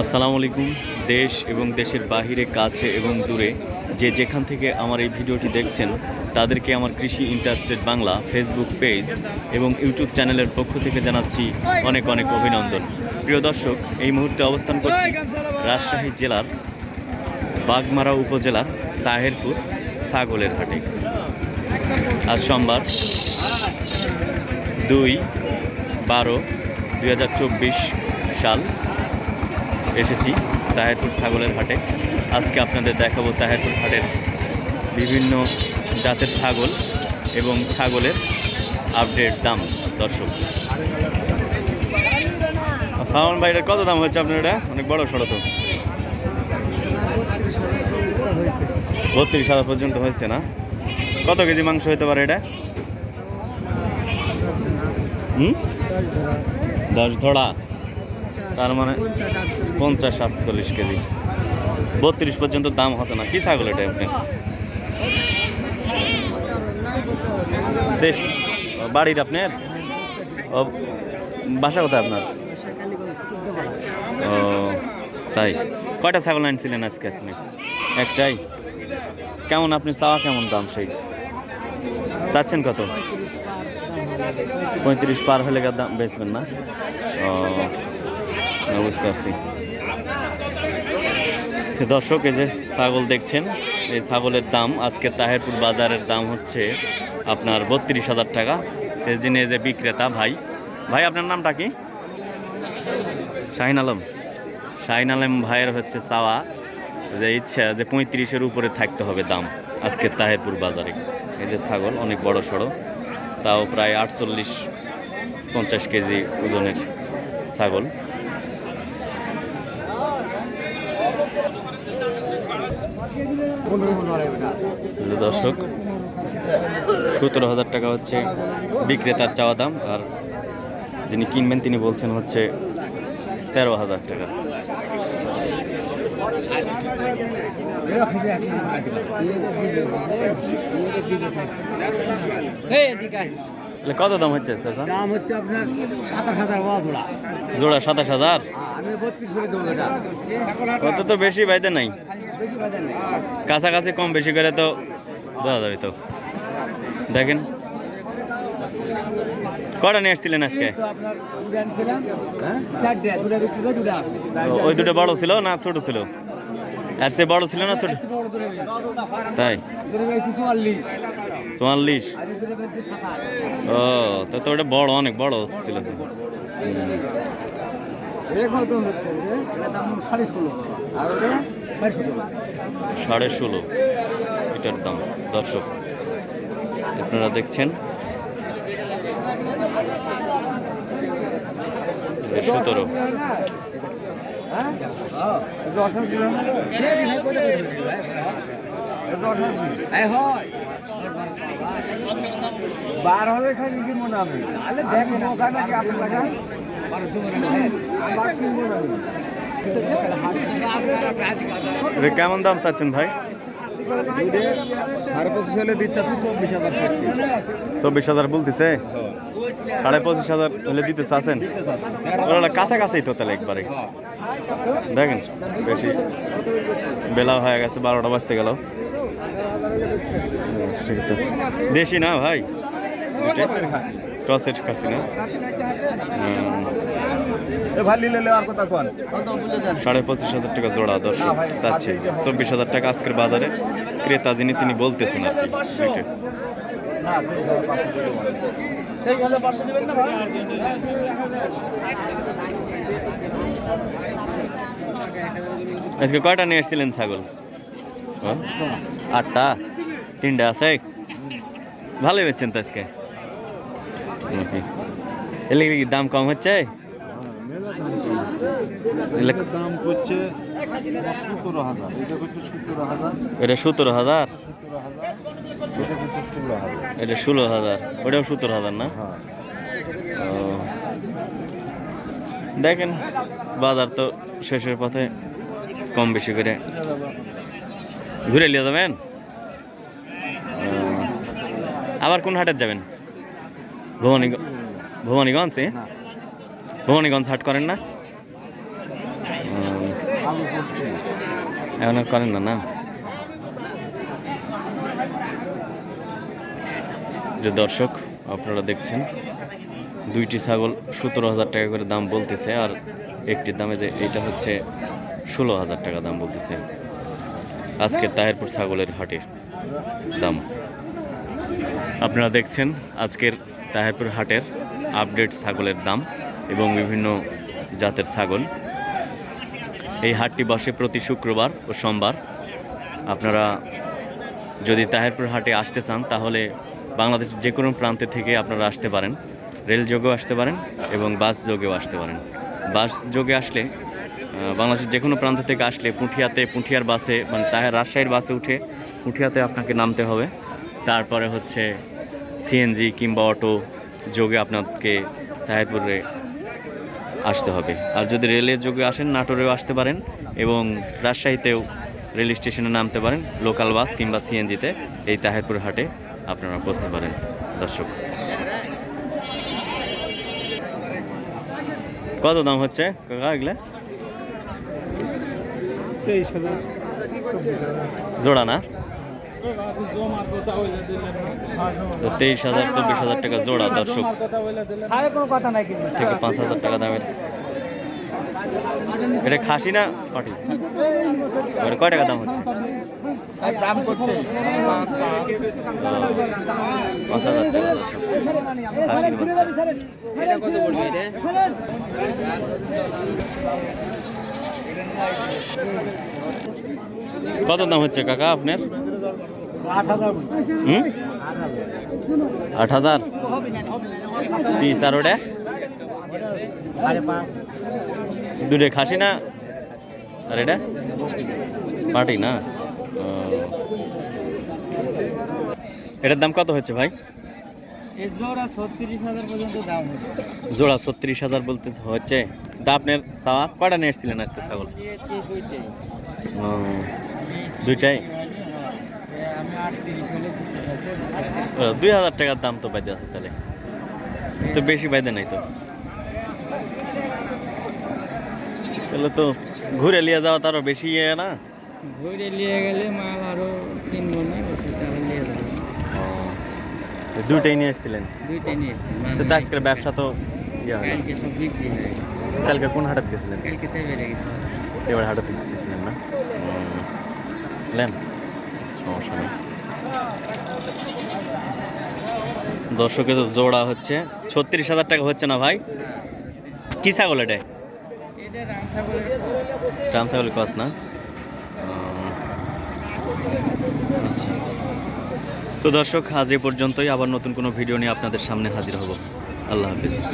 আসসালামু আলাইকুম, দেশ এবং দেশের বাহিরে, কাছে এবং দূরে যে যেখান থেকে আমার এই ভিডিওটি দেখছেন, তাদেরকে আমার কৃষি ইন্টারেস্টেড বাংলা ফেসবুক পেজ এবং ইউটিউব চ্যানেলের পক্ষ থেকে জানাচ্ছি অনেক অনেক অভিনন্দন। প্রিয় দর্শক, এই মুহূর্তে অবস্থান করছি রাজশাহী জেলার বাগমারা উপজেলার তাহেরপুর ছাগলের হাটে। আজ সোমবার দুই বারো দুই হাজার চব্বিশ সাল এসেছি তাহেরপুর ছাগলের হাটে। আজকে আপনাদের দেখাবো তাহেরপুর হাটের বিভিন্ন জাতের ছাগল এবং ছাগলের আপডেট দাম, দর্শক। সালমান ভাই এটার কত দাম হচ্ছে আপনার এটা? অনেক বড় সড়ো তো। বত্রিশ হাজার পর্যন্ত হয়েছে না? কত কেজি মাংস হতে পারে এটা? হুম? দশ ধরা তার মানে পঞ্চাশ সাতচল্লিশ কেজি। বত্রিশ পর্যন্ত দাম হচ্ছে না। কি ছাগল এটা আপনি দেশ বাড়ির আপনার? ও বাসা কোথায় আপনার? ও তাই। কয়টা ছাগল আনছিলেন আজকে আপনি? একটাই? কেমন আপনি চাওয়া কেমন দাম সেই? চাচ্ছেন কত? পঁয়ত্রিশ পার হলে দাম বেচবেন না। ও বুঝতে পারছি। দর্শক, এই যে ছাগল দেখছেন, এই ছাগলের দাম আজকে তাহেরপুর বাজারের দাম হচ্ছে আপনার বত্রিশ হাজার টাকা। যিনি এই যে বিক্রেতা ভাই ভাই আপনার নামটা কি? শাহিন আলম। শাহিন আলম ভাইয়ের হচ্ছে চাওয়া, যে ইচ্ছা যে পঁয়ত্রিশের উপরে থাকতে হবে দাম আজকে তাহেরপুর বাজারে। এই যে ছাগল, অনেক বড় সড়ো। তাও প্রায় আটচল্লিশ পঞ্চাশ কেজি ওজনের ছাগল। দর্শক, সতেরো হাজার টাকা হচ্ছে বিক্রেতার চাওয়া দাম, আর যিনি কিনবেন তিনি বলছেন হচ্ছে তেরো হাজার টাকা। কত দাম হচ্ছে দাম হচ্ছে আপনার সাতাশ হাজার জোড়া। জোড়া সাতাশ হাজার? এটা। কত তো বেশি বাইতে নেই। কাছাকাছি কম বেশি করে তো দেওয়া যাবে তো। দেখেন। কটা নিয়ে আসছিলেন আজকে? ওই দুটো বড় ছিল না ছোট ছিল? আর সে বড় ছিল না ছোট? তাই? চুয়াল্লিশ। ও তা তো ওটা বড় অনেক বড় ছিল। সাড়ে ষোলো। এটার দাম দর্শক আপনারা দেখছেন। সতেরো। বার হলে খালি কি মনে হবে? তাহলে দেখেন ওখানে কি আপনার টাকা কেমন দাম চাচ্ছেন ভাই? সাড়ে পঁচিশ হলে দিচ্ছে চব্বিশ হাজার চব্বিশ হাজার বলতেছে? সাড়ে পঁচিশ হাজার হলে দিতে চাচ্ছেন? কাছাকাছি তো তাহলে একবারে। দেখেন বেশি বেলা হয়ে গেছে বারোটা বাজতে গেল। দেশি না ভাই? টসের খাসি। না? কথা কোন? সাড়ে পঁচিশ হাজার টাকা জোড়া দর্শক চাচ্ছে। চব্বিশ হাজার টাকা আজকের বাজারে। ক্রেতা যিনি তিনি বলতেছেন আর কি আজকে কয়টা নিয়ে এসেছিলেন ছাগল? ও, আটটা? তিনটা আছে? ভালোই বেচছেন তো আজকে। এলে কি দাম কম হচ্ছে? দাম করছে সতেরো হাজার। এটা করছে সতেরো হাজার। এটা সতেরো হাজার? এটা ষোলো হাজার। ওটাও সতেরো হাজার না? হ্যাঁ। দেখেন বাজার তো শেষের পথে কম বেশি করে ঘুরে নিয়ে যাবেন। আবার কোন হাটের যাবেন? ভবানী ভবানীগঞ্জে ভবানীগঞ্জ হাট করেন না? আর করেন না? না যে দর্শক, আপনারা দেখছেন, দুইটি ছাগল সতেরো হাজার টাকা করে দাম বলতেছে, আর একটি দামে যে এইটা হচ্ছে ষোলো হাজার টাকা দাম বলতেছে। আজকের তাহেরপুর ছাগলের হাটের দাম। আপনারা দেখছেন, আজকের তাহেরপুর হাটের আপডেট ছাগলের দাম এবং বিভিন্ন জাতের ছাগল। এই হাটটি বসে প্রতি শুক্রবার ও সোমবার। আপনারা যদি তাহেরপুর হাটে আসতে চান, তাহলে বাংলাদেশের যে কোনো প্রান্তে থেকে আপনারা আসতে পারেন। রেল যোগেও আসতে পারেন এবং বাস যোগেও আসতে পারেন। বাস যোগে আসলে বাংলাদেশের যে কোনো প্রান্ত থেকে আসলে পুঁঠিয়াতে, পুঁঠিয়ার বাসে মানে তাহের রাজশাহীর বাসে উঠে পুঁঠিয়াতে আপনাকে নামতে হবে। তারপরে হচ্ছে সিএনজি কিংবা অটো যোগে আপনাকে তাহেরপুরে আসতে হবে। আর যদি রেলের যোগে আসেন নাটোরেও আসতে পারেন এবং রাজশাহীতেও রেল স্টেশনে নামতে পারেন লোকাল বাস কিংবা সিএনজিতে এই তাহেরপুর হাটে আপনারা বসতে পারেন দর্শক। কত দাম হচ্ছে? কাকা এগুলা? জোড়া না? তেইশ হাজার চব্বিশ হাজার টাকা জোড়া দর্শক। থেকে পাঁচ হাজার টাকা দামের। এটা খাসি না পাটি? এবারে কয় টাকা দাম হচ্ছে? পাঁচ হাজার টাকা খাসির বাচ্চা। কত দাম হচ্ছে কাকা আপনার? আট হাজার পিস আর ওটা? দুটো খাসি না? আর এটা? পাটি না? এটার দাম কত হচ্ছে ভাই? জোড়া ছত্রিশ হাজার বলতে হচ্ছে। তা আপনার চাওয়া কয়টা নিয়ে এসেছিলেন আজকে ছাগল? দুইটাই ও, দুইটাই আমি আটত্রিশ হলে ও, দুই হাজার টাকার দাম তো বাইদে আছে তাহলে। তো বেশি বাইদে নাই তো। তাহলে তো ঘুরে নিয়ে যাওয়া তারও বেশি ইয়ে না? ঘুরে নিয়ে গেলে মাল আরও কিনবো না নিয়ে যাব। দুইটাই নিয়ে এসেছিলেন দুইটাই নিয়ে এসছি তো তো আজকের ব্যবসা তো ইয়ে হয় কালকে সব বিক্রি হয়ে কালকে কোন হাটাত গেছিলেন? কালকে তাই বেড়ে গেছে এবার হাটাতে গেছিলেন না? লেন সমস্যা নেই। দর্শকে তো জোড়া হচ্ছে। ছত্রিশ হাজার টাকা হচ্ছে না ভাই? কি ছাগল এটা? এটা রামসাগরের ট্রাম ছাগল কস না আচ্ছা। তো দর্শক, আজ এ পর্যন্তই। আবার নতুন কোনো ভিডিও নিয়ে আপনাদের সামনে হাজির হব। আল্লাহ হাফিজ।